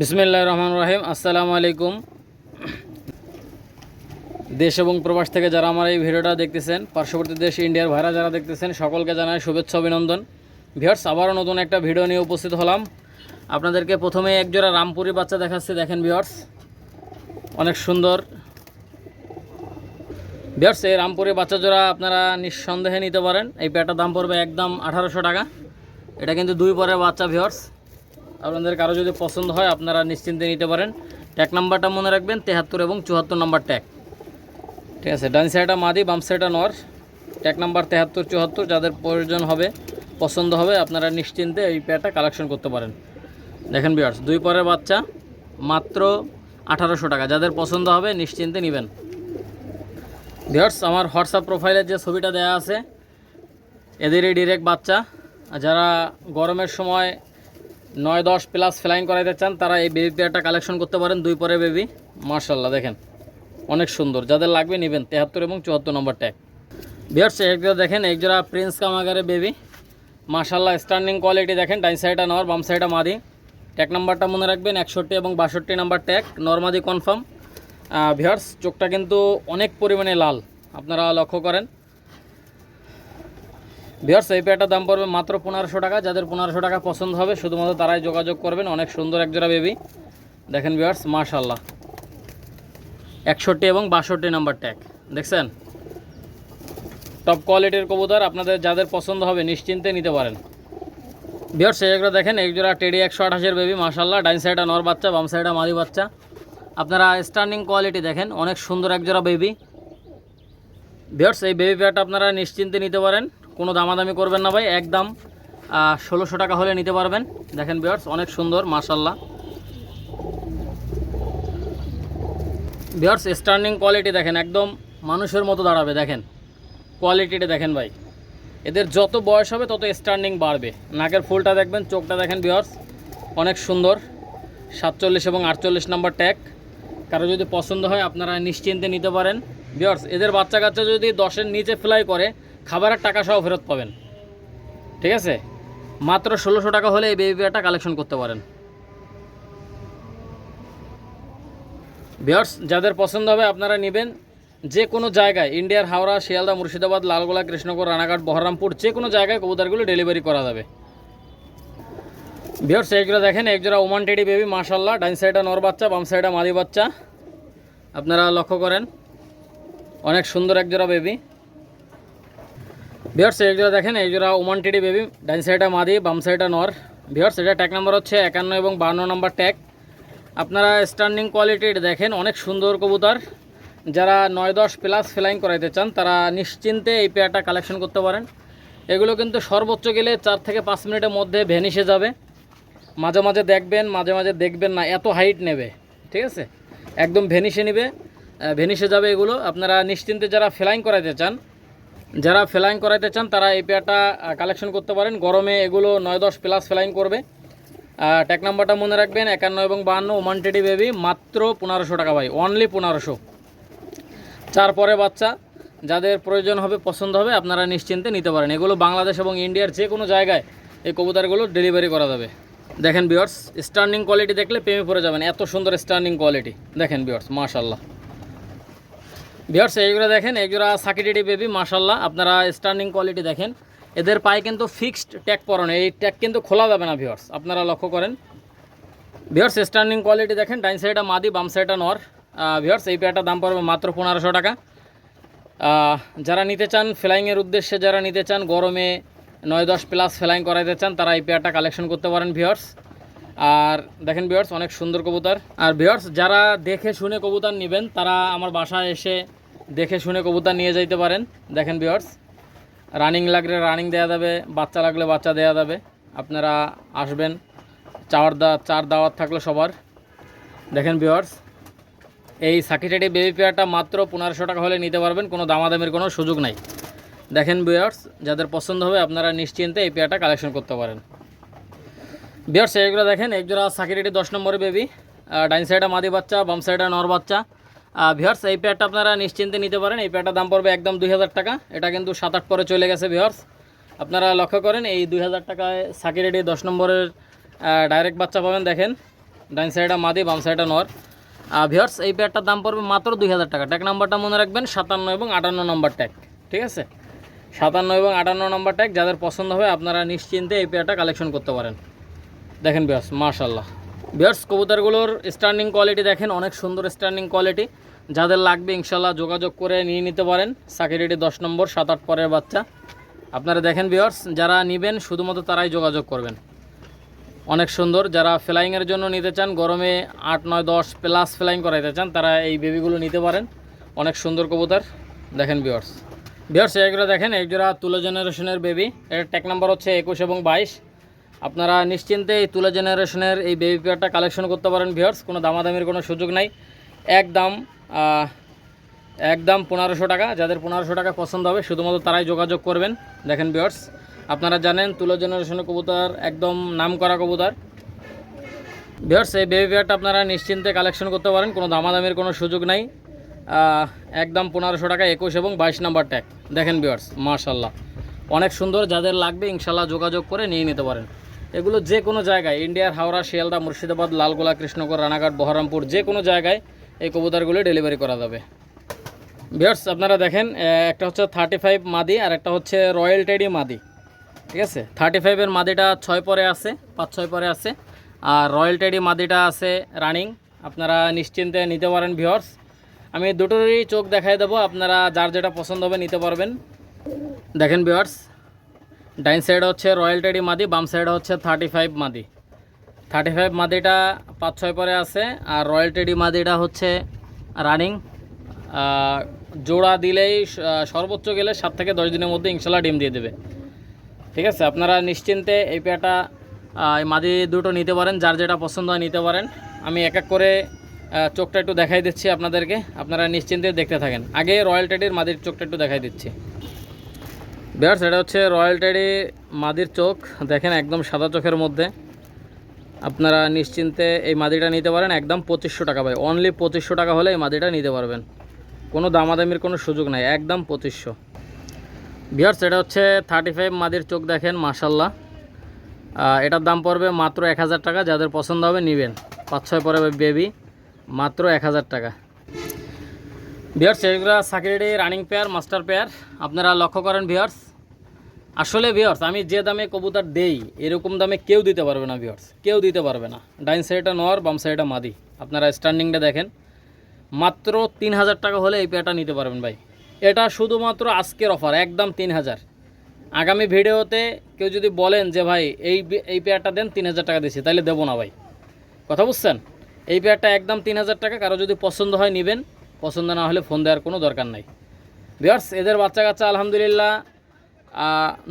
বিসমিল্লাহ রহমান রাহিম। আসসালামু আলাইকুম। দেশ এবং প্রবাস থেকে যারা আমার এই ভিডিওটা দেখতেছেন, পার্শ্ববর্তী দেশ, ইন্ডিয়ার ভাইরা যারা দেখতেছেন, সকলকে জানাই শুভেচ্ছা, অভিনন্দন। ভিউয়ার্স, আবারও নতুন একটা ভিডিও নিয়ে উপস্থিত হলাম। আপনাদেরকে প্রথমে একজোড়া রামপুরি বাচ্চা দেখাচ্ছি, দেখেন ভিউয়ার্স। অনেক সুন্দর। ভিউয়ার্স, এই রামপুরি বাচ্চা জোড়া আপনারা নিঃসন্দেহে নিতে পারেন। এই পেয়ারটার দাম পড়বে একদম আঠারোশো টাকা। এটা কিন্তু দুই পরের বাচ্চা, ভিউয়ার্স। আপনাদের কারও যদি পছন্দ হয়, আপনারা নিশ্চিন্তে নিতে পারেন। ট্যাগ নাম্বারটা মনে রাখবেন, তেহাত্তর এবং চুয়াত্তর নাম্বার ট্যাগ। ঠিক আছে, ডান সাইডটা মাদি, বাম সাইডটা নর। ট্যাগ নাম্বার তেহাত্তর, চুয়াত্তর, যাদের প্রয়োজন হবে, পছন্দ হবে, আপনারা নিশ্চিন্তে এই পেয়ারটা কালেকশন করতে পারেন। দেখেন বিয়ার্স দুই পরের বাচ্চা মাত্র আঠারোশো টাকা। যাদের পছন্দ হবে, নিশ্চিন্তে নেবেন। ভিওর্স আমার হোয়াটসঅ্যাপ প্রোফাইলে যে ছবিটা দেওয়া আছে, এদেরই ডিরেক্ট বাচ্চা। যারা গরমের সময় নয় দশ প্লাস ফ্লাইং করাইতে চান, তারা এই বেবি পেয়ারটা কালেকশন করতে পারেন, দুই পরে বেবি মার্শাল্লাহ দেখেন। অনেক সুন্দর। যাদের লাগবে নেবেন, তেহাত্তর এবং চুয়াত্তর নম্বর ট্যাগ বিয়ার্স একজোড়া দেখেন একজোড়া প্রিন্স কামাগারে বেবি মার্শাল্লাহ স্ট্যান্ডিং কোয়ালিটি দেখেন ডাইন সাইডটা নর, বাম সাইডটা মাদি। ট্যাগ নাম্বারটা মনে রাখবেন, একষট্টি এবং বাষট্টি নাম্বার ট্যাগ নর্মাদি কনফার্ম ভিয়ার্স চোখটা কিন্তু অনেক পরিমাণে লাল। আপনারা লক্ষ্য করেন ভিয়ার্স এই পেয়ারটার দাম পড়বে মাত্র পনেরোশো টাকা। যাদের পনেরোশো টাকা পছন্দ হবে, শুধুমাত্র তারাই যোগাযোগ করবেন। অনেক সুন্দর একজোড়া বেবি দেখেন ভিয়ার্স মাশাল্লাহ একষট্টি এবং বাষট্টি নাম্বার ট্যাগ দেখছেন? টপ কোয়ালিটির কবুতর, আপনাদের যাদের পছন্দ হবে, নিশ্চিন্তে নিতে পারেন। ভিয়ার্স এইগুলো দেখেন একজোড়া টেডি একশো আঠাশের বেবি মাশাল্লাহ ডাইন সাইডটা নর বাচ্চা, বাম সাইডটা মাদি বাচ্চা। আপনারা স্ট্যান্ডিং কোয়ালিটি দেখেন, অনেক সুন্দর একজোড়া বেবি ভিয়ার্স এই বেবি পেয়ারটা আপনারা নিশ্চিন্তে নিতে পারেন। কোনো দামাদামি করবেন না ভাই একদম ষোলোশো টাকা হলে নিতে পারবেন। দেখেন ভিয়ার্স অনেক সুন্দর মাশাল্লাহ ভিয়ার্স স্টার্নিং কোয়ালিটি দেখেন, একদম মানুষের মতো দাঁড়াবে, দেখেন। কোয়ালিটিটা দেখেন ভাই। এদের যত বয়স হবে, তত স্টার্নিং বাড়বে। নাকের ফুলটা দেখবেন, চোখটা দেখেন ভিওর্স অনেক সুন্দর। সাতচল্লিশ এবং আটচল্লিশ নম্বর ট্যাগ কারও যদি পছন্দ হয়, আপনারা নিশ্চিন্তে নিতে পারেন। ভিওর্স এদের বাচ্চা কাচ্চা যদি দশের নিচে ফ্লাই করে খাবারের টাকা সহ ফেরত পাবেন। ঠিক আছে? মাত্র ষোলোশো টাকা হলে এই বেবি পেয়ারটা কালেকশন করতে পারেন। ভিওর্স যাদের পছন্দ হবে আপনারা নেবেন যে কোনো জায়গায়, ইন্ডিয়ার হাওড়া, শিয়ালদা, মুর্শিদাবাদ, লালগোলা কৃষ্ণগর রানাঘাট, বহরমপুর, যে কোনো জায়গায় কবুতরগুলো ডেলিভারি করা যাবে। ভিওর্স এইগুলো দেখেন, একজোড়া ওমান টেডি বেবি মাশাল্লাহ ডাইন সাইডে নর বাচ্চা, বাম সাইডে মাদি বাচ্চা। আপনারা লক্ষ্য করেন, অনেক সুন্দর একজোড়া বেবি ভিওর্স একজোড়া দেখেন একজোড়া ওমান টেডি বেবি ডাইন সাইডে মাদি, বাম সাইডটা নর। ভিওর্স এটা ট্যাগ নাম্বার হচ্ছে একান্ন এবং বান্ন নম্বর ট্যাগ আপনারা স্ট্যান্ডিং কোয়ালিটির দেখেন, অনেক সুন্দর কবুতর। যারা নয় দশ প্লাস ফ্লাইং করাইতে চান, তারা নিশ্চিন্তে এই পেয়ারটা কালেকশন করতে পারেন। এগুলো কিন্তু সর্বোচ্চ গেলে চার থেকে পাঁচ মিনিটের মধ্যে ভ্যানিশে যাবে। মাঝে মাঝে দেখবেন, মাঝে মাঝে দেখবেন না, এত হাইট নেবে। ঠিক আছে? একদম ভ্যানিশে নেবে। ভ্যানিশে যাবে এগুলো। আপনারা নিশ্চিন্তে যারা ফ্লাইং করাইতে চান যারা ফ্লাইং করাইতে চান, তারা এই পেয়ারটা কালেকশন করতে পারেন। গরমে এগুলো নয় দশ প্লাস ফ্লাইং করবে। ট্যাগ নাম্বারটা মনে রাখবেন, একান্ন এবং বাহান্ন, ওমান টেডি বেবি, মাত্র পনেরোশো টাকা ভাই অনলি পনেরোশো। চার পরে বাচ্চা, যাদের প্রয়োজন হবে, পছন্দ হবে, আপনারা নিশ্চিন্তে নিতে পারেন। এগুলো বাংলাদেশ এবং ইন্ডিয়ার যে কোনো জায়গায় এই কবুতরগুলো ডেলিভারি করা যাবে। দেখেন বিয়ার্স স্ট্যান্ডিং কোয়ালিটি দেখলে প্রেমে পড়ে যাবেন, এত সুন্দর স্ট্যান্ডিং কোয়ালিটি দেখেন বিয়ার্স মাশাল্লাহ বিয়ার্স এইগুলো দেখেন, এইগুলো সাকিটিডি বেবি মাশাল্লাহ আপনারা স্ট্যান্ডিং কোয়ালিটি দেখেন। এদের পায়ে কিন্তু ফিক্সড ট্যাগ পরানো, এই ট্যাগ কিন্তু খোলা যাবে না ভিওর্স আপনারা লক্ষ্য করেন। ভিওর্স স্ট্যান্ডিং কোয়ালিটি দেখেন ডাইন সাইডটা মাদি, বাম সাইডটা নর। ভিওর্স এই পেয়ারটার দাম পড়বে মাত্র পনেরোশো টাকা। যারা নিতে চান ফ্লাইংয়ের উদ্দেশ্যে, যারা নিতে চান, গরমে নয় দশ প্লাস ফ্লাইং করাইতে চান, তারা এই পেয়ারটা কালেকশন করতে পারেন ভিওর্স আর দেখেন ভিওর্স অনেক সুন্দর কবুতর। আর ভিওর্স যারা দেখে শুনে কবুতর নেবেন, তারা আমার বাসায় এসে দেখে শুনে কবুতর নিয়ে যাইতে পারেন। দেখেন ভিওর্স রানিং লাগলে রানিং দেওয়া যাবে, বাচ্চা লাগলে বাচ্চা দেওয়া যাবে। আপনারা আসবেন চার দা, চার দাওয়াত থাকল সবার। দেখেন ভিওর্স এই সাকিটেডি বেবি পেয়ারটা মাত্র পনেরোশো টাকা হলে নিতে পারবেন, কোনো দামাদামির কোনো সুযোগ নাই। দেখেন ভিওর্স যাদের পছন্দ হবে, আপনারা নিশ্চিন্তে এই পেয়ারটা কালেকশন করতে পারেন। ভিওর্স এইগুলো দেখেন একজোড়া সাকিটেডি দশ নম্বরের বেবি ডাইন সাইডে মাদি বাচ্চা, বাম সাইডে নর বাচ্চা। ভিওর্স এই পেয়ারটা আপনারা নিশ্চিন্তে নিতে পারেন। এই পেয়ারটার দাম পড়বে একদম দুই হাজার টাকা। এটা কিন্তু সাত আট পরে চলে গেছে ভিওর্স আপনারা লক্ষ্য করেন, এই দুই হাজার টাকায় সাকিরেডি দশ নম্বরের ডাইরেক্ট বাচ্চা পাবেন, দেখেন। ডাইন সাইডটা মাদি, বাম সাইডটা নর। ভিওর্স এই পেয়ারটার দাম পড়বে মাত্র দুই হাজার টাকা। ট্যাগ নাম্বারটা মনে রাখবেন, সাতান্ন এবং আটান্ন নম্বর ট্যাগ ঠিক আছে? সাতান্ন এবং আটান্ন নম্বর ট্যাগ যাদের পছন্দ হবে, আপনারা নিশ্চিন্তে এই পেয়ারটা কালেকশন করতে পারেন। দেখেন বিয়ার্স মাশাল্লাহ বিয়ার্স কবুতরগুলোর স্ট্যান্ডিং কোয়ালিটি দেখেন, অনেক সুন্দর স্ট্যান্ডিং কোয়ালিটি যাদের লাগবে ইনশাল্লাহ যোগাযোগ করে নিয়ে নিতে পারেন। সাকিরেটি দশ নম্বর, সাত, আট পরের বাচ্চা। আপনারা দেখেন বিয়ার্স যারা নেবেন, শুধুমাত্র তারাই যোগাযোগ করবেন। অনেক সুন্দর, যারা ফ্লাইংয়ের জন্য নিতে চান, গরমে আট, নয়, দশ প্লাস ফ্লাইং করাইতে চান, তারা এই বেবিগুলো নিতে পারেন। অনেক সুন্দর কবুতর। দেখেন বিয়ার্স বিয়ার্স এগুলো দেখেন একজোড়া তুলো জেনারেশনের বেবি এর ট্যাক নাম্বার হচ্ছে একুশ এবং বাইশ। আপনারা নিশ্চিন্তে এই তুলা জেনারেশনের এই বেবি পেয়ারটা কালেকশন করতে পারেন ভিওর্স কোনো দামাদামির কোনো সুযোগ নাই। একদম একদম পনেরোশো টাকা। যাদের পনেরোশো টাকা পছন্দ হবে, শুধুমাত্র তারাই যোগাযোগ করবেন। দেখেন ভিওর্স আপনারা জানেন, তুলা জেনারেশনের কবুতর একদম নাম করা কবুতর। ভিওর্স এই বেবি পেয়ারটা আপনারা নিশ্চিন্তে কালেকশন করতে পারেন। কোনো দামাদামির কোনো সুযোগ নাই। একদম পনেরোশো টাকা, একুশ এবং বাইশ নাম্বার ট্যাগ দেখেন ভিওর্স মাশাল্লাহ অনেক সুন্দর, যাদের লাগবে ইনশাল্লাহ যোগাযোগ করে নিয়ে নিতে পারেন। এগুলো যে কোনো জায়গায়, ইন্ডিয়ার হাওড়া, শিয়ালদা, মুর্শিদাবাদ, লালগোলা কৃষ্ণগড় রানাঘাট, বহরমপুর, যে কোনো জায়গায় এই কবুতরগুলো ডেলিভারি করা যাবে। ভিওর্স আপনারা দেখেন একটা হচ্ছে থার্টি ফাইভ মাদি আর একটা হচ্ছে রয়্যাল টেডি মাদি। ঠিক আছে? থার্টি ফাইভের মাদিটা ছয় পরে আছে, পাঁচ ছয় পরে আছে। আর রয়্যাল টেডি মাদিটা আছে রানিং, আপনারা নিশ্চিন্তে নিতে পারেন ভিওর্স আমি দুটোরই চোখ দেখাই দেবো, আপনারা যার যেটা পছন্দ হবে নিতে পারবেন। দেখেন ভিওর্স ডাইন সাইড হচ্ছে রয়্যাল টেডি মাদি, বাম সাইড হচ্ছে থার্টি ফাইভ মাদি। থার্টি ফাইভ মাদিটা পাঁচ ছয় পরে আছে আর রয়্যাল টেডি মাদিটা হচ্ছে রানিং। জোড়া দিলেই সর্বোচ্চ গেলে সাত থেকে দশ দিনের মধ্যে ইনশাল্লাহ ডিম দিয়ে দেবে। ঠিক আছে, আপনারা নিশ্চিন্তে এই পেয়াটা এই মাদি দুটো নিতে পারেন, যার যেটা পছন্দ হয় নিতে পারেন। আমি এক এক করে চোখটা একটু দেখাই দিচ্ছি আপনাদেরকে, আপনারা নিশ্চিন্তে দেখতে থাকেন। আগে রয়্যাল টেডির মাদির চোখটা একটু দেখাই দিচ্ছি। বিয়ার্স এটা হচ্ছে রয়্যাল টেডি মাদির চোখ। দেখেন একদম সাদা চোখের মধ্যে। আপনারা নিশ্চিন্তে এই মাদিটা নিতে পারেন, একদম পঁচিশশো টাকা ভাই। অনলি পঁচিশশো টাকা হলে এই মাদিটা নিতে পারবেন। কোনো দামাদামির কোনো সুযোগ নাই, একদম পঁচিশশো। বিয়ার্স এটা হচ্ছে থার্টি ফাইভ মাদির চোখ দেখেন মাসাল্লাহ এটার দাম পড়বে মাত্র এক হাজার টাকা, যাদের পছন্দ হবে নেবেন। পাঁচ ছয় পরে বেবি মাত্র এক হাজার টাকা। ভিয়ার্স এগুলো সাকিরেডি রানিং পেয়ার, মাস্টার পেয়ার। আপনারা লক্ষ্য করেন ভিয়ার্স আসলে ভিওর্স আমি যে দামে কবুতর দেই, এরকম দামে কেউ দিতে পারবে না ভিওর্স কেউ দিতে পারবে না। ডাইন সাইডটা নর, বাম সাইডটা মাদি। আপনারা স্ট্যান্ডিংটা দেখেন। মাত্র তিন হাজার টাকা হলে এই পেয়ারটা নিতে পারবেন ভাই। এটা শুধুমাত্র আজকের অফার একদম তিন হাজার। আগামী ভিডিওতে কেউ যদি বলেন যে ভাই, এই এই পেয়ারটা দেন, তিন হাজার টাকা দিচ্ছি, তাহলে দেবো না ভাই। কথা বুঝছেন? এই পেয়ারটা একদম তিন হাজার টাকা, কারও যদি পছন্দ হয়, নেবেন। পছন্দ না হলে ফোন দেওয়ার কোনো দরকার নাই। ভিওর্স এদের বাচ্চা কাচ্চা আলহামদুলিল্লাহ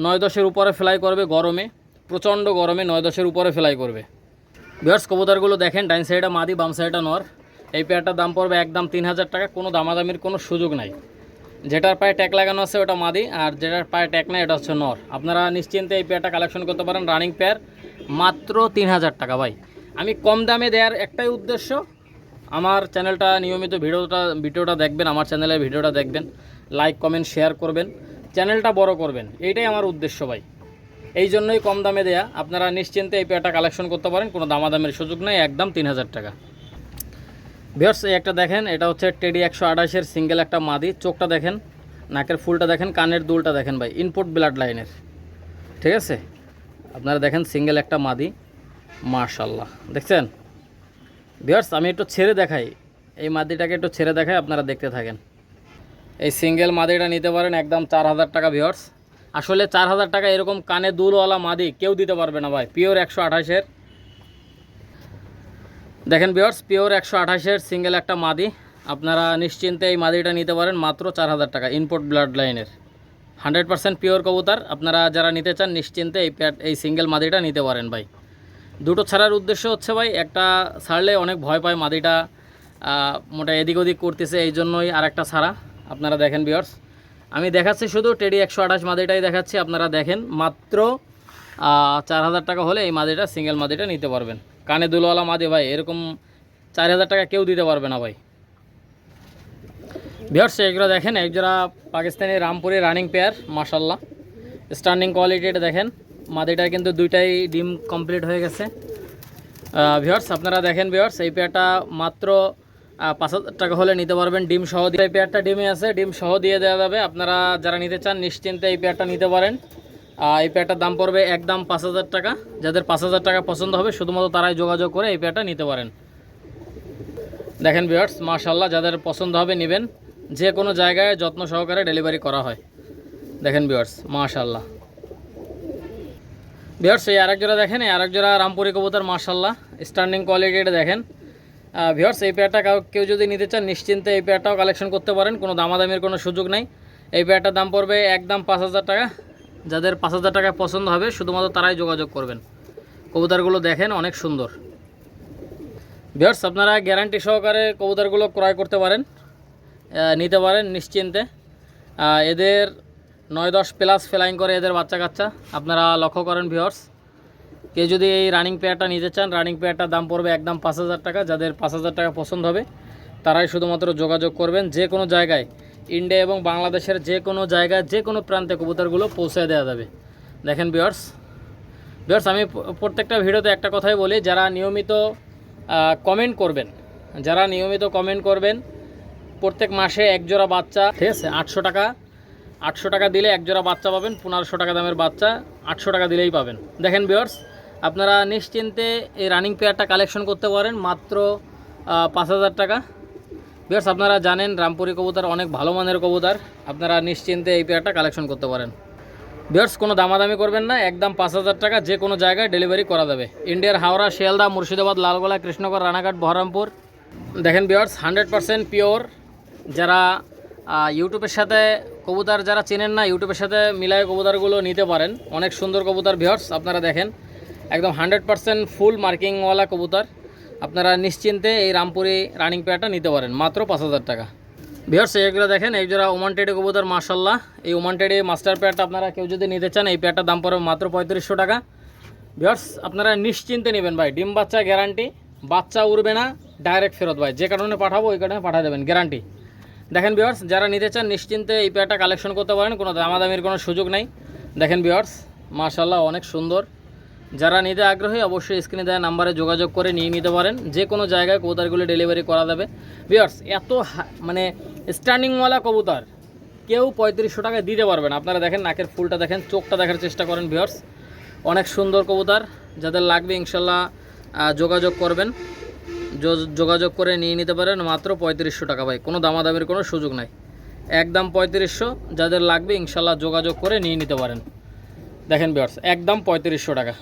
নয় দশের উপরে ফ্লাই করবে গরমে, প্রচণ্ড গরমে নয় দশের উপরে ফ্লাই করবে। ভিওর্স কবুতরগুলো দেখেন, ডাইন সাইডে মাদি, বাম সাইডে নর। এই পেয়ারটার দাম পড়বে একদম তিন হাজার টাকা, কোনো দামাদামির কোনো সুযোগ নাই। যেটার পায়ে ট্যাগ লাগানো আছে ওটা মাদি, আর যেটার পায়ে ট্যাক নাই এটা হচ্ছে নর। আপনারা নিশ্চিন্তে এই পেয়ারটা কালেকশন করতে পারেন রানিং পেয়ার মাত্র তিন হাজার টাকা ভাই। আমি কম দামে দেওয়ার একটাই উদ্দেশ্য আমার চ্যানেলটা, নিয়মিত ভিডিওটা ভিডিওটা দেখবেন, আমার চ্যানেলের ভিডিওটা দেখবেন লাইক কমেন্ট শেয়ার করবেন, চ্যানেলটা বড় করবেন, এইটাই আমার উদ্দেশ্য ভাই। এই জন্যই কম দামে দেয়া, আপনারা নিশ্চিন্তে এই পেয়ারটা কালেকশন করতে পারেন, কোনো দামাদামের সুযোগ নেই, একদম তিন হাজার টাকা। ভিওর্স এই একটা দেখেন, এটা হচ্ছে টেডি একশো আঠাশের সিঙ্গেল একটা মাদি, চোখটা দেখেন, নাকের ফুলটা দেখেন, কানের দুলটা দেখেন ভাই ইনপুট ব্লাড লাইনের ঠিক আছে? আপনারা দেখেন সিঙ্গেল একটা মাদি মার্শাল্লাহ দেখছেন? ভিওর্স আমি একটু ছেড়ে দেখাই। এই মাদিটাকে একটু ছেড়ে দেখাই, আপনারা দেখতে থাকেন। এই সিঙ্গেল মাদিটা নিতে পারেন, একদম চার হাজার টাকা ভিওর্স আসলে চার হাজার টাকা এরকম কানে দুলওয়ালা মাদি কেউ দিতে পারবে না ভাই, পিওর একশো আঠাশের। দেখেন বিয়ার্স পিওর একশো আঠাশের সিঙ্গেল একটা মাদি। আপনারা নিশ্চিন্তে এই মাদিটা নিতে পারেন, মাত্র চার হাজার টাকা ইনপুট ব্লাড লাইনের হান্ড্রেড পার্সেন্ট পিওর কবুতার, আপনারা যারা নিতে চান, নিশ্চিন্তে এই এই সিঙ্গেল মাদিটা নিতে পারেন ভাই। দুটো ছাড়ার উদ্দেশ্য হচ্ছে ভাই, একটা ছাড়লে অনেক ভয় পায় মাদিটা মোটা এদিক ওদিক করতেছে, এই জন্যই আর একটা ছাড়া। আপনারা দেখেন বিয়ার্স আমি দেখাচ্ছি শুধু টেডি একশো আঠাশ মাদিটাই দেখাচ্ছি, আপনারা দেখেন। মাত্র চার হাজার টাকা হলে এই মাদিটা সিঙ্গেল মাদিটা নিতে পারবেন। কানে দুলওয়ালা মাদি ভাই, এরকম চার হাজার টাকা কেউ দিতে পারবে না ভাই। ভিওর্স এগুলো দেখেন একজোড়া পাকিস্তানি রামপুরি রানিং পেয়ার মাসাল্লাহ স্ট্যান্ডিং কোয়ালিটি দেখেন। মাদিটার কিন্তু দুইটাই ডিম কমপ্লিট হয়ে গেছে। ভিওর্স আপনারা দেখেন ভিওর্স এই পেয়ারটা মাত্র পাঁচ হাজার টাকা হলে নিতে পারবেন। ডিম সহ দিয়ে এই পেয়ারটা ডিমে আছে, ডিম সহ দিয়ে দেওয়া যাবে। আপনারা যারা নিতে চান, নিশ্চিন্তে এই পেয়ারটা নিতে পারেন। এই পেয়ারটার দাম পড়বে একদম পাঁচ হাজার টাকা। যাদের পাঁচ হাজার টাকা পছন্দ হবে, শুধুমাত্র তারাই যোগাযোগ করে এই পেয়ারটা নিতে পারেন। দেখেন ভিওর্স মাশাল্লাহ যাদের পছন্দ হবে, নেবেন। যে কোনো জায়গায় যত্ন সহকারে ডেলিভারি করা হয়। দেখেন ভিওর্স মাশাল্লাহ ভিওর্স এই আরেক জোড়া দেখেন, এই আরেক জোড়া রামপুরি কবুতর মার্শাল্লাহ স্ট্যান্ডিং কোয়ালিটিটা দেখেন। ভিওর্স এই পেয়ারটা কেউ যদি নিতে চান, নিশ্চিন্তে এই পেয়ারটাও কালেকশন করতে পারেন, কোনো দামাদামির কোনো সুযোগ নেই। এই পেয়ারটার দাম পড়বে একদম পাঁচ হাজার টাকা। যাদের পাঁচ হাজার টাকা পছন্দ হবে, শুধুমাত্র তারাই যোগাযোগ করবেন। কবুতরগুলো দেখেন, অনেক সুন্দর। ভিওর্স আপনারা গ্যারান্টি সহকারে কবুতরগুলো ক্রয় করতে পারেন নিতে পারেন নিশ্চিন্তে। এদের নয় দশ প্লাস ফ্লাইং করে এদের বাচ্চা কাচ্চা আপনারা লক্ষ্য করেন ভিওর্স কেউ যদি এই রানিং পেয়ারটা নিতে চান রানিং পেয়ারটার দাম পড়বে একদম পাঁচ হাজার টাকা। যাদের পাঁচ হাজার টাকা পছন্দ হবে, তারাই শুধুমাত্র যোগাযোগ করবেন। যে কোনো জায়গায় ইন্ডিয়া এবং বাংলাদেশের যে কোনো জায়গায়, যে কোনো প্রান্তে কবুতরগুলো পৌঁছে দেওয়া যাবে। দেখেন বিয়ার্স বিয়ার্স আমি প্রত্যেকটা ভিডিওতে একটা কথাই বলি, যারা নিয়মিত কমেন্ট করবেন, যারা নিয়মিত কমেন্ট করবেন, প্রত্যেক মাসে এক জোড়া বাচ্চা, ঠিক আছে, আটশো টাকা আটশো টাকা দিলে একজোড়া বাচ্চা পাবেন, পনেরোশো টাকা দামের বাচ্চা, আটশো টাকা দিলেই পাবেন। দেখেন বিয়ার্স আপনারা নিশ্চিন্তে এই রানিং পেয়ারটা কালেকশন করতে পারেন, মাত্র পাঁচ হাজার টাকা। বিয়ার্স আপনারা জানেন রামপুরি কবুতর অনেক ভালো মানের কবুতর, আপনারা নিশ্চিন্তে এই পেয়ারটা কালেকশন করতে পারেন। বিয়ার্স কোনো দামাদামি করবেন না, একদম পাঁচ হাজার টাকা যে কোনো জায়গায় ডেলিভারি করা যাবে। ইন্ডিয়ার হাওড়া, শিয়ালদা, মুর্শিদাবাদ, লালগোলা কৃষ্ণগড় রানাঘাট, বহরমপুর। দেখেন বিয়ার্স হান্ড্রেড পারসেন্ট পিওর যারা ইউটিউবের সাথে কবুতর যারা চেনেন না, ইউটিউবের সাথে মিলায় কবুতরগুলো নিতে পারেন। অনেক সুন্দর কবুতর ভিওর্স আপনারা দেখেন। একদম হান্ড্রেড পারসেন্ট ফুল মার্কিংওয়ালা কবুতর। আপনারা নিশ্চিন্তে এই রামপুরি রানিং পেয়ারটা নিতে পারেন, মাত্র পাঁচ হাজার টাকা। ভিওর্স এইগুলো দেখেন এই যারা ওমান টেডি কবুতর মার্শাল্লাহ এই ওমান টেডি মাস্টার পেয়ারটা আপনারা কেউ যদি নিতে চান, এই পেয়ারটার দাম পড়বে মাত্র পঁয়ত্রিশশো টাকা। ভিওর্স আপনারা নিশ্চিন্তে নেবেন ভাই, ডিম বাচ্চা গ্যারান্টি বাচ্চা উড়বে না ডাইরেক্ট ফেরত ভাই, যে কারণে পাঠাবো, ওই কারণে পাঠা দেবেন গ্যারান্টি দেখেন ভিওর্স যারা নিতে চান, নিশ্চিন্তে এই পেয়ারটা কালেকশন করতে পারেন, কোনো দামাদামির কোনো সুযোগ নেই। দেখেন ভিওর্স মার্শাল্লাহ অনেক সুন্দর। যারা নিতে আগ্রহী, অবশ্যই স্ক্রিনে দেওয়া নাম্বারে যোগাযোগ করে নিয়ে নিতে পারেন। যে কোনো জায়গায় কবুতরগুলো ডেলিভারি করা যাবে। ভিওর্স এত মানে স্ট্যান্ডিংওয়ালা কবুতার, কেউ পঁয়ত্রিশশো টাকায় দিতে পারবেন আপনারা দেখেন, নাকের ফুলটা দেখেন, চোখটা দেখার চেষ্টা করেন ভিওর্স অনেক সুন্দর কবুতার, যাদের লাগবে ইনশাল্লাহ যোগাযোগ করবেন। যোগাযোগ করে নিয়ে নিতে পারেন মাত্র পঁয়ত্রিশশো টাকা ভাই। কোনো দামাদামির কোনো সুযোগ নাই। একদম পঁয়ত্রিশশো, যাদের লাগবে ইনশাল্লাহ যোগাযোগ করে নিয়ে নিতে পারেন। দেখেন বিয়ার্স একদম পঁয়ত্রিশশো টাকা।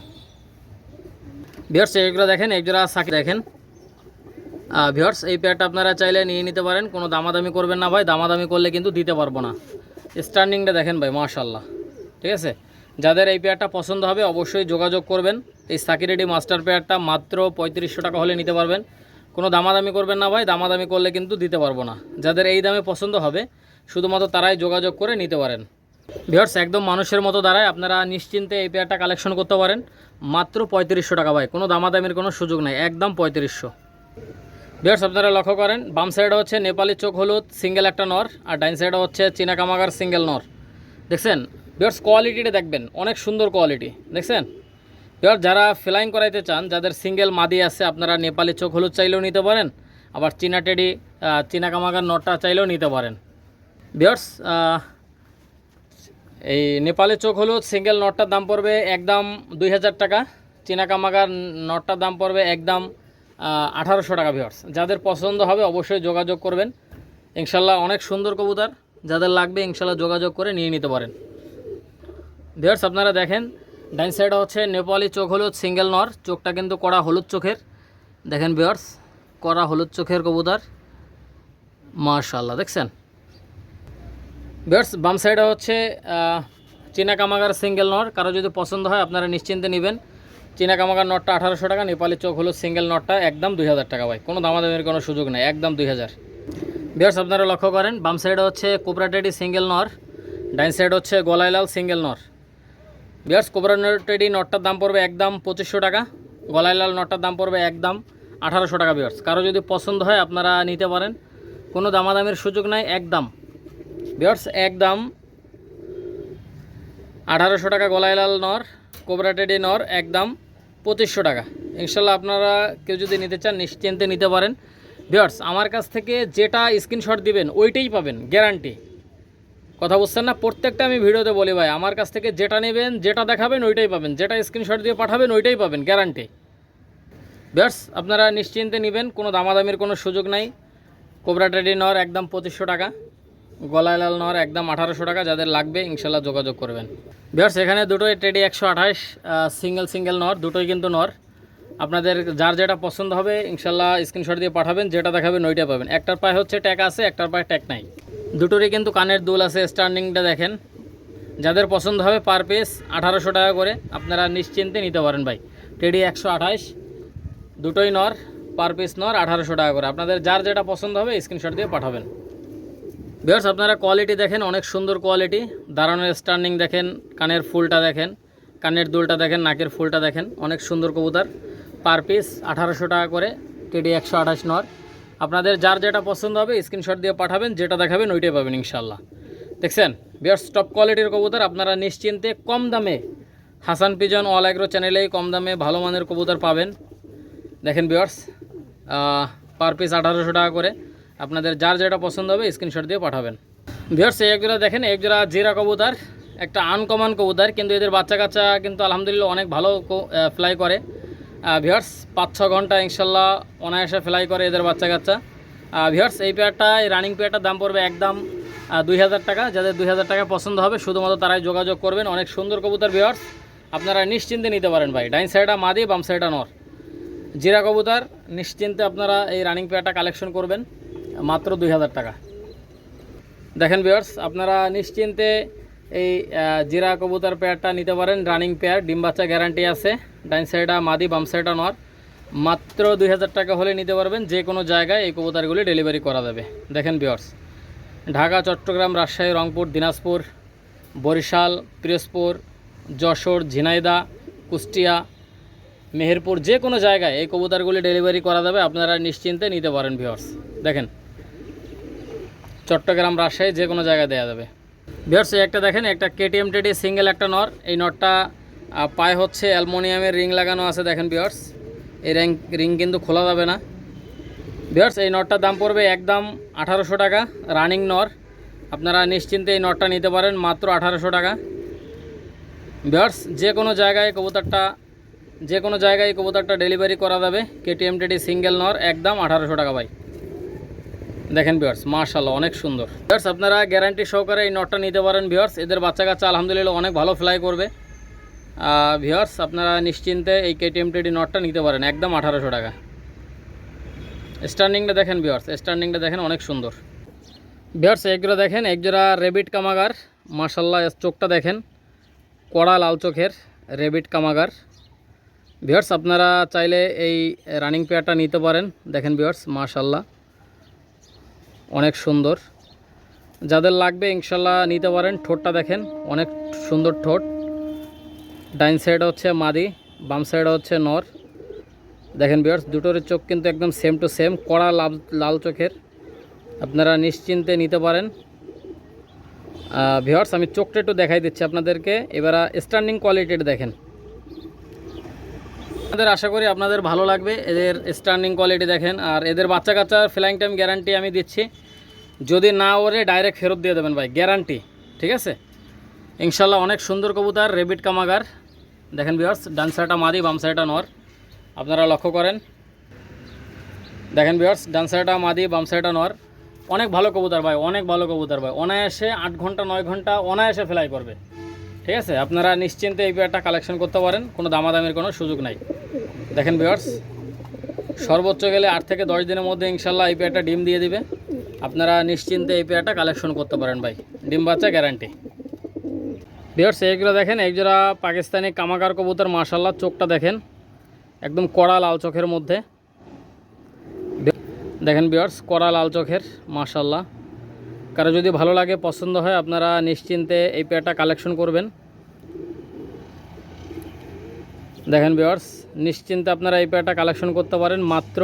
বিয়ার্স এইগুলো দেখেন এইগুলো সাকি দেখেন। ভিওর্স এই পেয়ারটা আপনারা চাইলে নিয়ে নিতে পারেন, কোনো দামাদামি করবেন না ভাই, দামাদামি করলে কিন্তু দিতে পারব না। স্ট্যান্ডিংটা দেখেন ভাই মাশাল্লাহ ঠিক আছে? যাদের এই পেয়ারটা পছন্দ হবে, অবশ্যই যোগাযোগ করবেন। এই সাকিরেডি মাস্টার পেয়ারটা মাত্র পঁয়ত্রিশশো টাকা হলে নিতে পারবেন। কোনো দামাদামি করবেন না ভাই, দামাদামি করলে কিন্তু দিতে পারব না। যাদের এই দামে পছন্দ হবে, শুধুমাত্র তারাই যোগাযোগ করে নিতে পারেন। ভিওর্স একদম মানুষের মতো দাঁড়ায় আপনারা নিশ্চিন্তে এই পেয়ারটা কালেকশন করতে পারেন। মাত্র পঁয়ত্রিশশো টাকা ভাই, কোনো দামাদামির কোনো সুযোগ নাই, একদম পঁয়ত্রিশশো। ভিওর্স আপনারা লক্ষ্য করেন, বাম সাইডে হচ্ছে নেপালি চোখ হলুদ সিঙ্গেল একটা নর, আর ডাইন সাইডে হচ্ছে চীনা কামাগার সিঙ্গেল নর। দেখছেন? ভিওর্স কোয়ালিটিটা দেখবেন, অনেক সুন্দর কোয়ালিটি দেখছেন? ভিওর্স যারা ফ্লাইং করাইতে চান, যাদের সিঙ্গেল মাদি আছে, আপনারা নেপালি চোখ হলুদ চাইলেও নিতে পারেন, আবার চীনা টেডি চীনা কামাগার নটটা চাইলেও নিতে পারেন। ভিওর্স এই নেপালি চোখ হলুদ সিঙ্গেল নটটার দাম পড়বে একদম দুই হাজার টাকা, চীনা কামাগার নটটার দাম পড়বে একদম আঠারোশো টাকা ভিওর্স যাদের পছন্দ হবে অবশ্যই যোগাযোগ করবেন। ইনশাল্লাহ অনেক সুন্দর কবুতর, যাদের লাগবে ইনশাল্লাহ যোগাযোগ করে নিয়ে নিতে পারেন। ভিওর্স আপনারা দেখেন ডাইন সাইডে হচ্ছে নেপালি চোখ হলুদ সিঙ্গেল নর। চোখটা কিন্তু কড়া হলুদ চোখের। দেখেন ভিওর্স কড়া হলুদ চোখের কবুতর। মার্শাল্লাহ দেখছেন? ভিওর্স বাম সাইডে হচ্ছে চীনা কামাগার সিঙ্গেল নর। কারও যদি পছন্দ হয়, আপনারা নিশ্চিন্তে নেবেন। চীনা কামাগার নটটা আঠারোশো টাকা, নেপালি চোখ হলো সিঙ্গেল নটটা একদম দুই হাজার টাকা ভাই। কোনো দামাদামির কোনো সুযোগ নেই, একদম দুই হাজার। ভিওর্স আপনারা লক্ষ্য করেন, বাম সাইডে হচ্ছে কোপরাটেডি সিঙ্গেল নর। ডাইন সাইড হচ্ছে গলাইলাল সিঙ্গেল নর। ভিওর্স কোপরাটেডি নটটার দাম পড়বে একদম পঁচিশশো টাকা। গলায় লাল নটটার দাম পড়বে একদম আঠারোশো টাকা ভিওর্স কারও যদি পছন্দ হয়, আপনারা নিতে পারেন। কোনো দামাদামির সুযোগ নাই, একদম। ভিওর্স একদম আঠারোশো টাকা গলাইলাল নর, কোবরা টেডি নর, একদম পঁচিশশো টাকা। ইনশাল্লাহ আপনারা কেউ যদি নিতে চান, নিশ্চিন্তে নিতে পারেন। ভিওর্স আমার কাছ থেকে যেটা স্ক্রিনশট দিবেন, ওইটাই পাবেন, গ্যারান্টি। কথা বুঝছেন না, প্রত্যেকটা আমি ভিডিওতে বলি ভাই, আমার কাছ থেকে যেটা নেবেন, যেটা দেখাবেন, ওইটাই পাবেন। যেটা স্ক্রিনশট দিয়ে পাঠাবেন, ওইটাই পাবেন গ্যারান্টি ভিওর্স আপনারা নিশ্চিন্তে নেবেন, কোনো দামাদামির কোনো সুযোগ নাই। কোবরা ট্রেডি নর একদম পঁচিশশো টাকা, গলায় লাল নর একদম আঠারোশো টাকা, যাদের লাগবে ইনশাল্লাহ যোগাযোগ করবেন। ভিওর্স এখানে দুটোই ট্রেডি একশো আঠাশ সিঙ্গেল সিঙ্গেল নর, দুটোই কিন্তু নর। আপনাদের যার যেটা পছন্দ হবে, ইনশাল্লাহ স্ক্রিনশট দিয়ে পাঠাবেন, যেটা দেখাবেন ওইটা পাবেন। একটার পায়ে হচ্ছে ট্যাক আছে, একটার পায়ে ট্যাক নাই। দুটোরই কিন্তু কানের দুল আছে স্টার্নিংটা দেখেন। যাদের পছন্দ হবে পার পিস আঠারোশো টাকা করে আপনারা নিশ্চিন্তে নিতে পারেন ভাই। টেডি একশো আঠাশ, দুটোই নর পার পিস নর, আঠারোশো টাকা করে। আপনাদের যার যেটা পছন্দ হবে স্ক্রিনশট দিয়ে পাঠাবেন। বিয়ার্স আপনারা কোয়ালিটি দেখেন, অনেক সুন্দর কোয়ালিটি দাঁড়ানোর স্টার্নিং দেখেন, কানের ফুলটা দেখেন, কানের দুলটা দেখেন, নাকের ফুলটা দেখেন, অনেক সুন্দর কবুতর। পার পিস আঠারোশো টাকা করে, টেডি একশো আঠাশ নর। আপনাদের যার যেটা পছন্দ হবে স্ক্রিনশট দিয়ে পাঠাবেন, যেটা দেখাবেন ওইটাই পাবেন ইনশাল্লাহ দেখছেন? বিয়ার্স টপ কোয়ালিটির কবুতর, আপনারা নিশ্চিন্তে কম দামে হাসান পিজন অল অ্যাগ্রো চ্যানেলেই কম দামে ভালো মানের কবুতর পাবেন। দেখেন বিয়ার্স পার পিস আঠারোশো টাকা করে, আপনাদের যার যেটা পছন্দ হবে স্ক্রিনশট দিয়ে পাঠাবেন। বিয়ার্স এই একজোড়া দেখেন এক জোড়া জিরা কবুতর, একটা আনকমন কবুতর, কিন্তু এদের বাচ্চা কাচ্চা কিন্তু আলহামদুলিল্লাহ অনেক ভালো ফ্লাই করে। ভিয়ার্স পাঁচ ছ ঘণ্টা ইনশাল্লাহ অনায়াসে ফ্লাই করে এদের বাচ্চা কাচ্চা ভিয়ার্স এই পেয়ারটা এই রানিং পেয়ারটার দাম পড়বে একদম দুই হাজার টাকা। যাদের দুই হাজার টাকা পছন্দ হবে, শুধুমাত্র তারাই যোগাযোগ করবেন। অনেক সুন্দর কবুতর ভিয়ার্স আপনারা নিশ্চিন্তে নিতে পারেন ভাই। ডাইন সাইডটা মাদি, বাম সাইডটা নর। জিরা কবুতর, নিশ্চিন্তে আপনারা এই রানিং পেয়ারটা কালেকশন করবেন, মাত্র দুই হাজার টাকা। দেখেন ভিউয়ার্স আপনারা নিশ্চিন্তে এই জিরা কবুতর পেয়ারটা নিতে পারেন রানিং পেয়ার ডিম বাচ্চা গ্যারান্টি আছে। ডাইন সাইডা মাদি, বাম সাইডা নর। মাত্র দুই হাজার টাকা হলে নিতে পারবেন, যে কোনো জায়গায় এই কবুতরগুলি ডেলিভারি করা যাবে। দেখেন ভিউয়ার্স ঢাকা, চট্টগ্রাম, রাজশাহী, রংপুর, দিনাজপুর, বরিশাল, পিরোজপুর, যশোর, ঝিনাইদা, কুষ্টিয়া, মেহেরপুর, যে কোনো জায়গায় এই কবুতরগুলি ডেলিভারি করা যাবে, আপনারা নিশ্চিন্তে নিতে পারেন ভিউয়ার্স দেখেন, চট্টগ্রাম, রাজশাহী যে কোনো জায়গায় দেওয়া যাবে। এই একটা দেখেন, একটা কেটিএম টেডি সিঙ্গেল একটা নর। এই নটটা পায়ে হচ্ছে অ্যালমোনিয়ামের রিং লাগানো আছে, দেখেন ভিউয়ার্স এই রিং রিং কিন্তু খোলা যাবে না। ভিউয়ার্স এই নটটার দাম পড়বে একদম আঠারোশো টাকা রানিং নর। আপনারা নিশ্চিন্তে এই নটটা নিতে পারেন, মাত্র আঠারোশো টাকা। ভিউয়ার্স যে কোনো জায়গায় কবুতরটা, যে কোনো জায়গায় কবুতরটা ডেলিভারি করা যাবে। কেটিএম টেডি সিঙ্গেল নর, একদম আঠারোশো টাকা ভাই। দেখেন ভিওর্স মার্শাল্লাহ অনেক সুন্দর। ভিওর্স আপনারা গ্যারান্টি সহকারে এই নটটা নিতে পারেন ভিওর্স এদের বাচ্চা কাচ্চা আলহামদুলিল্লাহ, অনেক ভালো ফ্লাই করবে। ভিওর্স আপনারা নিশ্চিন্তে এই কেটিএম টেডি নটটা নিতে পারেন, একদম আঠারোশো টাকা। স্টার্নিংটা দেখেন ভিওর্স স্টার্নিংটা দেখেন, অনেক সুন্দর। ভিওর্স একজোড়া দেখেন, একজোড়া রেবিট কামাগার মার্শাল্লাহ চোখটা দেখেন, কড়া লাল চোখের রেবিট কামাগার ভিওর্স আপনারা চাইলে এই রানিং পেয়ারটা নিতে পারেন, দেখেন ভিওর্স মার্শাল্লাহ অনেক সুন্দর। যাদের লাগবে ইনশাল্লাহ নিতে পারেন। ঠোঁটটা দেখেন, অনেক সুন্দর ঠোঁট। ডাইন সাইড হচ্ছে মাদি, বাম সাইড হচ্ছে নর। দেখেন বিয়ার্স দুটোর চোখ কিন্তু একদম সেম টু সেম কড়া লাল লাল চোখের। আপনারা নিশ্চিন্তে নিতে পারেন। ভিওর্স আমি চোখটা একটু দেখাই দিচ্ছি আপনাদেরকে। এবার স্ট্যান্ডিং কোয়ালিটির দেখেন। আপনাদের আশা করি আপনাদের ভালো লাগবে। এদের স্ট্যান্ডিং কোয়ালিটি দেখেন, আর এদের বাচ্চা কাচ্চার ফ্লাইং টাইম গ্যারান্টি আমি দিচ্ছি। যদি না ওরে ডাইরেক্ট ফেরত দিয়ে দেবেন ভাই গ্যারান্টি ঠিক আছে? ইনশাল্লাহ অনেক সুন্দর কবুতর রেবিট কামাগার। দেখেন বিয়ার্স ডান সাইডটা মাদি, বাম সাইডটা নর। আপনারা লক্ষ্য করেন। দেখেন বিয়ার্স ডান সাইডটা মাদি, বাম সাইডটা নর। অনেক ভালো কবুতর ভাই, অনেক ভালো কবুতর ভাই। অনায়াসে আট ঘণ্টা, নয় ঘণ্টা অনায়াসে ফ্লাই করবে। ঠিক আছে? আপনারা নিশ্চিন্তে এই পেয়ারটা কালেকশন করতে পারেন, কোনো দামাদামির কোনো সুযোগ নাই। দেখেন বিয়ার্স সর্বোচ্চ গেলে আট থেকে দশ দিনের মধ্যে ইনশাল্লাহ এই পেয়ারটা ডিম দিয়ে দিবে। আপনারা নিশ্চিন্তে এই পেয়ারটা কালেকশন করতে পারেন ভাই। ডিম বাচ্চা গ্যারান্টি বিয়ার্স এইগুলো দেখেন একজোড়া পাকিস্তানি কামাকার কবুতর মার্শাল্লাহ চোখটা দেখেন, একদম কড়া লাল চোখের মধ্যে। দেখেন বিয়ার্স কড়া লাল চোখের মার্শাল্লাহ কারও যদি ভালো লাগে, পছন্দ হয়, আপনারা নিশ্চিন্তে এই পেয়ারটা কালেকশন করবেন। দেখেন বিয়ার্স নিশ্চিন্তে আপনারা এই পেয়ারটা কালেকশন করতে পারেন মাত্র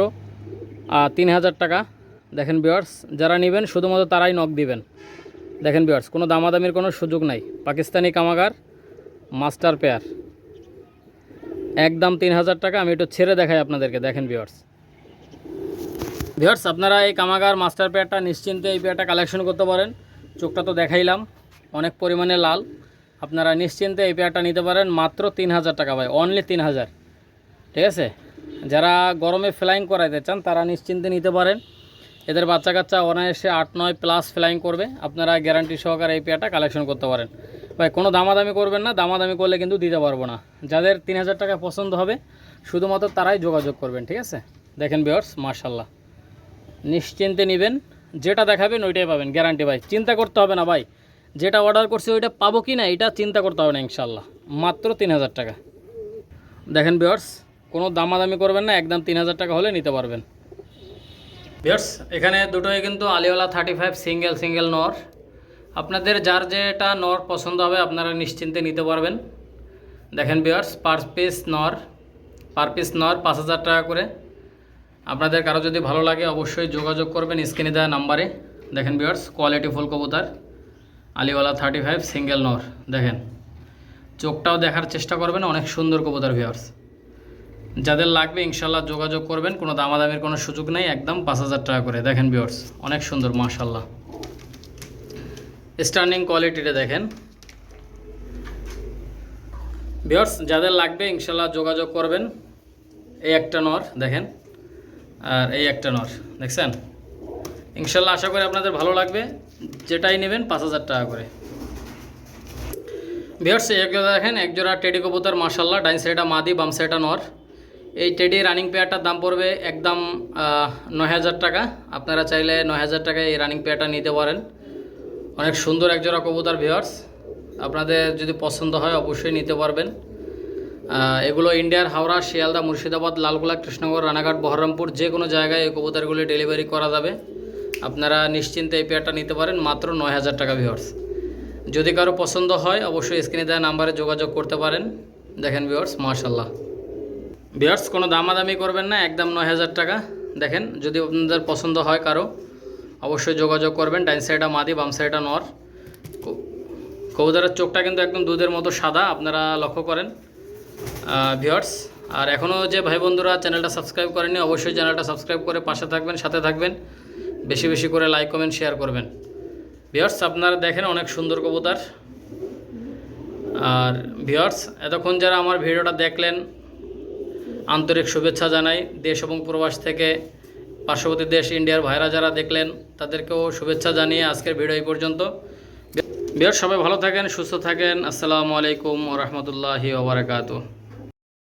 তিন হাজার টাকা। দেখেন বিয়ার্স যারা নেবেন, শুধুমাত্র তারাই নক দিবেন। দেখেন বিয়ার্স কোনো দামাদামির কোনো সুযোগ নাই। পাকিস্তানি কামাগার মাস্টার পেয়ার। একদম তিন হাজার টাকা, আমি একটু ছেড়ে দেখাই আপনাদেরকে। দেখেন ভিওর্স ভিওর্স আপনারা এই কামাগার মাস্টার পেয়ারটা নিশ্চিন্তে এই পেয়ারটা কালেকশন করতে পারেন। চোখটা তো দেখাইলাম, অনেক পরিমাণে লাল। আপনারা নিশ্চিন্তে এই পেয়ারটা নিতে পারেন মাত্র তিন হাজার টাকা ভাই অনলি তিন হাজার ঠিক আছে? যারা গরমে ফ্লাইং করাইতে চান, তারা নিশ্চিন্তে নিতে পারেন। এদের বাচ্চা কাচ্চা অনায়াসে আট, নয় প্লাস ফ্লাইং করবে। আপনারা গ্যারান্টি সহকারে এই পেয়ারটা কালেকশন করতে পারেন। ভাই, কোনো দামাদামি করবেন না, দামাদামি করলে কিন্তু দিতে পারব না। যাদের তিন হাজার টাকা পছন্দ হবে, শুধুমাত্র তারাই যোগাযোগ করবেন, ঠিক আছে? দেখেন বিয়ার্স মার্শাল্লাহ নিশ্চিন্তে নেবেন, যেটা দেখাবেন ওইটাই পাবেন গ্যারান্টি ভাই। চিন্তা করতে হবে না ভাই, যেটা অর্ডার করছি ওইটা পাবো কি না, এটা চিন্তা করতে হবে না, ইনশাল্লাহ। মাত্র তিন হাজার টাকা। দেখেন বিয়ার্স কোনো দামাদামি করবেন না, একদম তিন হাজার টাকা হলে নিতে পারবেন। বিয়ার্স এখানে দুটোই কিন্তু আলিওয়ালা থার্টি ফাইভ সিঙ্গেল সিঙ্গেল নর। আপনাদের যার যেটা নর পছন্দ হবে, আপনারা নিশ্চিন্তে নিতে পারবেন। দেখেন বিয়ার্স পার পিস নর পার পিস নর পাঁচ হাজার টাকা করে। আপনাদের কারও যদি ভালো লাগে, অবশ্যই যোগাযোগ করবেন স্ক্রিনে দেওয়া নাম্বারে। দেখেন বিয়ার্স কোয়ালিটি ফুল কবুতার। আলিওয়ালা থার্টি ফাইভ সিঙ্গেল নর। দেখেন, চোখটাও দেখার চেষ্টা করবেন, অনেক সুন্দর কবুতার ভিওর্স যাদের লাগবে, ইনশাল্লাহ যোগাযোগ করবেন, কোনো দামাদামির কোনো সুযোগ নেই, একদম পাঁচ হাজার টাকা করে। দেখেন ভিওর্স অনেক সুন্দর, মাশাল্লাহ। স্টার্নিং কোয়ালিটিটা দেখেন। ভিওর্স যাদের লাগবে, ইনশাল্লাহ যোগাযোগ করবেন। এই একটা নর, দেখেন। আর এই একটা নর, দেখছেন? ইনশাল্লাহ আশা করি আপনাদের ভালো লাগবে। যেটাই নেবেন পাঁচ হাজার টাকা করে। ভিওর্স এক জোড়া দেখেন এক জোড়া টেডি কবুতর মার্শাল্লাহ ডাইন সাইডটা মাদি, বাম সাইডটা নর। এই টেডি রানিং পেয়ারটার দাম পড়বে একদম নয় হাজার টাকা। আপনারা চাইলে নয় হাজার টাকায় এই রানিং পেয়ারটা নিতে পারেন। অনেক সুন্দর এক জোড়া কবুতর ভিওর্স আপনাদের যদি পছন্দ হয়, অবশ্যই নিতে পারবেন। এগুলো ইন্ডিয়ার হাওড়া, শিয়ালদা, মুর্শিদাবাদ, লালগোলা, কৃষ্ণনগর, রানাঘাট, বহরমপুর, যে কোনো জায়গায় এই কবুতরগুলি ডেলিভারি করা যাবে। আপনারা নিশ্চিন্তে এই পেয়ারটা নিতে পারেন, মাত্র নয় হাজার টাকা ভিওর্স যদি কারও পছন্দ হয়, অবশ্যই স্ক্রিনে দেওয়া নাম্বারে যোগাযোগ করতে পারেন। দেখেন ভিওর্স মার্শাল্লাহ ভিওর্স কোনো দামাদামি করবেন না, একদম নয় হাজার টাকা। দেখেন, যদি আপনাদের পছন্দ হয় কারও, অবশ্যই যোগাযোগ করবেন, ডাইন সাইডটা মাদি, বাম সাইডটা নর। কবুতরের চোখটা কিন্তু একদম দুধের মতো সাদা, আপনারা লক্ষ্য করেন। ভিওর্স আর এখনও যে ভাই বন্ধুরা চ্যানেলটা সাবস্ক্রাইব করেনি অবশ্যই চ্যানেলটা সাবস্ক্রাইব করে পাশে থাকবেন, সাথে থাকবেন। বেশি বেশি করে লাইক কমেন্ট শেয়ার করবেন। ভিওর্স আপনারা দেখেন অনেক সুন্দর কবুতার। আর ভিওর্স এতক্ষণ যারা আমার ভিডিওটা দেখলেন, আন্তরিক শুভেচ্ছা জানাই। দেশ এবং প্রবাস থেকে পার্শ্ববর্তী দেশ ইন্ডিয়ার ভাইরা যারা দেখলেন, তাদেরকেও শুভেচ্ছা জানিয়ে আজকের ভিডিও এই পর্যন্ত। বিয়ার সবাই ভালো থাকেন সুস্থ থাকেন। আসসালামু আলাইকুম রহমতুল্লাহি ওবরাকাতু